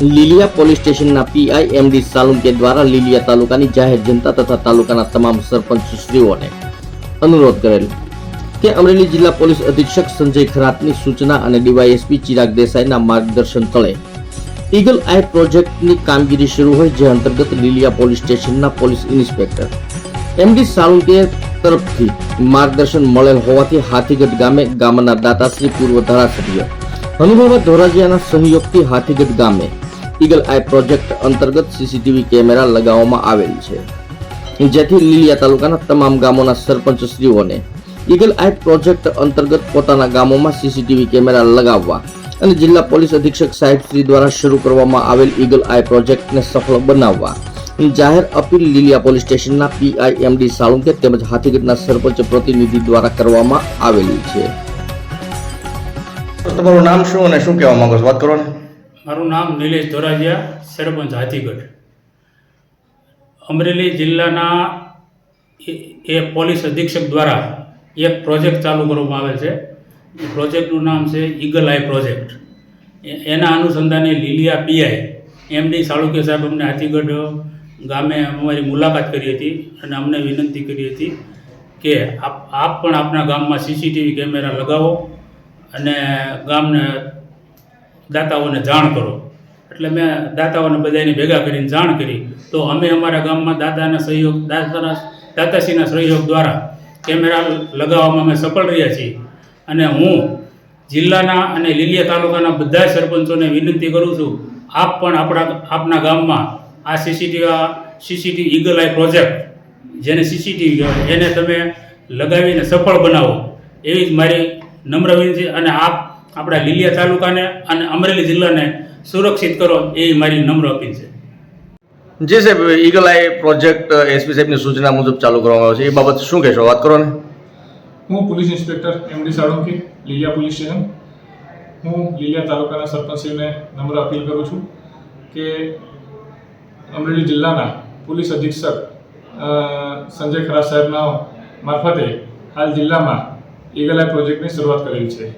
Lilia police સ્ટેશનના PI MD Salunke દ્વારા લીલિયા તાલુકાની જાહેર જનતા તથા તાલુકાના તમામ સરપંચશ્રીઓને અનુરોધ કરેલ. કે અમરેલી જિલ્લા પોલીસ અધિક્ષક સંજય ખરાતની સૂચના અને ડીવાયએસપી ચિરાગ દેસાઈના માર્ગદર્શન તળે ઈગલ આઈ પ્રોજેક્ટની કામગીરી શરૂ હોય જે અંતર્ગત લીલિયા પોલીસ સ્ટેશનના પોલીસ ઇન્સ્પેક્ટર એમડી સાલુંકે તરફથી માર્ગદર્શન મળેલ હોવાથી હાથીગઢ ગામે ગામના દાતાશ્રી પૂર્વ ધારાસભ્ય હનુભાઈ ધોરાજીયાના સહયોગથી હાથીગઢ ગામે ઈગલ આઈ પ્રોજેક્ટ અંતર્ગત સીસીટીવી કેમેરા લગાવવામાં આવેલ છે. જેથી લીલિયા તાલુકાના તમામ ગામોના સરપંચશ્રીઓને ઈગલ આઈ પ્રોજેક્ટ અંતર્ગત પોતાના ગામોમાં સીસીટીવી કેમેરા લગાવવા અને જિલ્લા પોલીસ અધિક્ષક સાહેબ શ્રી દ્વારા શરૂ કરવામાં આવેલ ઈગલ આઈ પ્રોજેક્ટને સફળ બનાવવા જાહેર અપીલ લીલિયા પોલીસ સ્ટેશનના પીઆઈ એમડી સાળુંકે તેમજ હાથીગઢના સરપંચ પ્રતિનિધિ દ્વારા કરવામાં આવેલી છે. તમારું નામ શું અને શું કહેવા માંગો છો? વાત કરો ને. મારું નામ નિલેશ ધોરાજીયા, સરપંચ હાથીગઢ. અમરેલી જિલ્લાના એ- પોલીસ અધિક્ષક દ્વારા એક પ્રોજેક્ટ ચાલુ કરવામાં આવેલ છે. પ્રોજેક્ટનું નામ છે ઈગલ આઈ પ્રોજેક્ટ. એના અનુસંધાને લીલિયા પીઆઈ, એમડી સાળુકે સાહેબ અમને હાથીગઢ ગામે અમારી મુલાકાત કરી હતી અને અમને વિનંતી કરી હતી કે આપ આપ પણ આપના ગામમાં સીસીટીવી કેમેરા લગાવો અને ગામને દાતાઓને જાણ કરો. એટલે મેં દાતાઓને બધાને ભેગા કરીને જાણ કરી. તો અમે અમારા ગામમાં દાદાના સહયોગ દાદાના દાતાશ્રીના સહયોગ દ્વારા કેમેરા લગાવવામાં અમે સફળ રહ્યા છીએ. અને હું જિલ્લાના અને લીલિયા તાલુકાના બધા સરપંચોને વિનંતી કરું છું, આપ પણ આપણા, આપના ગામમાં આ CCTV CCTV eagle eye project જેને સીસીટીવી કહેવાય, એને તમે લગાવીને સફળ બનાવો. એવી જ મારી નમ્ર વિનંતી અને આપ આપણા લીલિયા તાલુકાને અને અમરેલી જિલ્લાને સુરક્ષિત કરો એ મારી નમ્ર અપીલ છે. જે સાહેબ ઈગલ આઈ પ્રોજેક્ટ એસપી સાહેબની સૂચના મુજબ ચાલુ કરવામાં આવ્યો છે. એ બાબત શું કહેશો? વાત કરો ને. હું police inspector MD Salunke Liliya police station. હું લીલિયા તાલુકાના સરપંચશ્રીને નમ્ર અપીલ કરું છું કે અમરેલી જિલ્લાના પોલીસ અધિક્ષક સંજય ખરા સાહેબના મારફતે હાલ જિલ્લામાં ઈગલાઈ પ્રોજેક્ટની શરૂઆત કરેલી છે.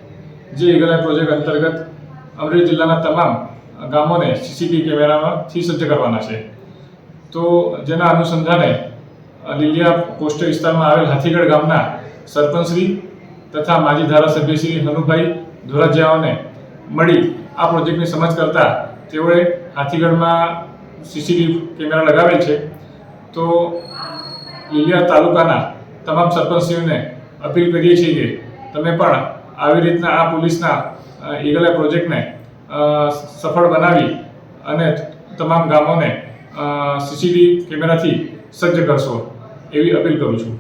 જે ઈગલાઈ પ્રોજેક્ટ અંતર્ગત અમરેલી જિલ્લાના તમામ ગામોને સીસીટીવી કેમેરામાંથી સજ્જ કરવાના છે. તો જેના અનુસંધાને લીલિયા કોસ્ટ વિસ્તારમાં આવેલ હાથીગઢ ગામના સરપંચશ્રી તથા માજી ધારાસભ્ય શ્રી હનુભાઈ ધોરાજીયાઓને મળી આ પ્રોજેક્ટની સમજ કરતા તેઓએ હાથીગઢમાં સીસીટીવી કેમેરા લગાવેલ છે. તો લીલિયા તાલુકાના તમામ સરપંચશ્રીઓને અપીલ કરીએ છીએ કે તમે પણ આવી રીતના આ પોલીસના ઈગલા પ્રોજેક્ટને સફળ બનાવી અને તમામ ગામોને સીસીટીવી કેમેરાથી સજ્જ કરશો એવી અપીલ કરું છું.